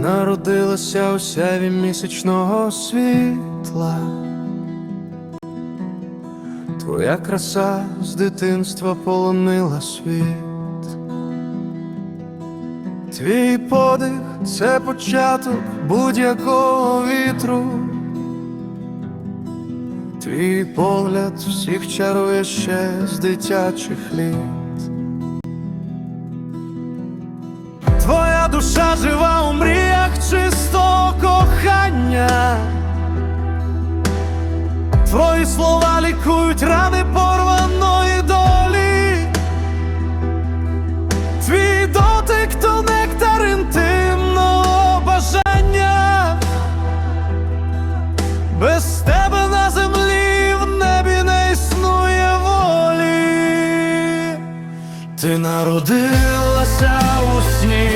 народилася у сяві місячного світла. Твоя краса з дитинства полонила світ. Твій подих це початок будь-якого вітру. Твій погляд всіх чарує ще з дитячих літ. Твоя душа жива у Твої слова лікують рани порваної долі. Твій дотик то нектар інтимного бажання. Без тебе на землі в небі не існує волі. Ти народилася у сні